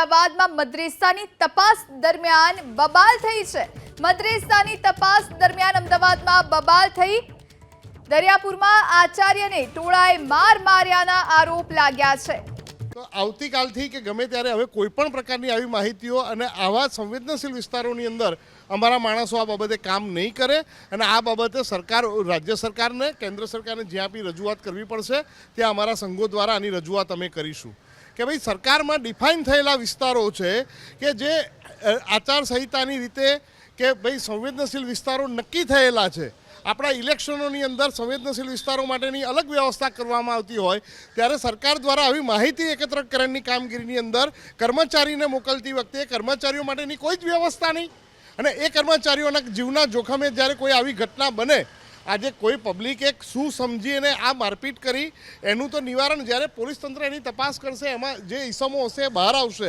અમદાવાદમાં મદ્રેસાની તપાસ દરમિયાન બબાલ થઈ છે. મદ્રેસાની તપાસ દરમિયાન અમદાવાદમાં બબાલ થઈ. દરિયાપુરમાં આચાર્યને ટોળાએ માર માર્યાના આરોપ લાગ્યા છે. તો આવતીકાલથી કે ગમે ત્યારે હવે કોઈ પણ પ્રકારની આવી માહિતીઓ અને આવા સંવેદનશીલ વિસ્તારોની અંદર અમારા માણસો આ બાબતે કામ નહીં કરે અને આ બાબતે સરકાર, રાજ્ય સરકારને, કેન્દ્ર સરકારને જ્યાં બી રજૂઆત કરવી પડશે, ત્યાં અમારા સંઘો દ્વારા આની રજૂઆત અમે કરીશું. કે ભાઈ સરકારમાં ડિફાઇન થયેલા વિસ્તારો છે કે જે આચારસંહિતાની રીતે કે ભાઈ સંવેદનશીલ વિસ્તારો નક્કી થયેલા છે. આપણા ઇલેક્શનોની અંદર સંવેદનશીલ વિસ્તારો માટેની અલગ વ્યવસ્થા કરવામાં આવતી હોય, ત્યારે સરકાર દ્વારા આવી માહિતી એકત્રકરણની કામગીરીની અંદર કર્મચારીને મોકલતી વખતે કર્મચારીઓ માટેની કોઈ જ વ્યવસ્થા નહીં. અને એ કર્મચારીઓના જીવના જોખમે જ્યારે કોઈ આવી ઘટના બને આજે કોઈ પબ્લિકે શું સમજી અને આ મારપીટ કરી, એનું તો નિવારણ જ્યારે પોલીસ તંત્ર એની તપાસ કરશે, એમાં જે ઈસમો હશે બહાર આવશે.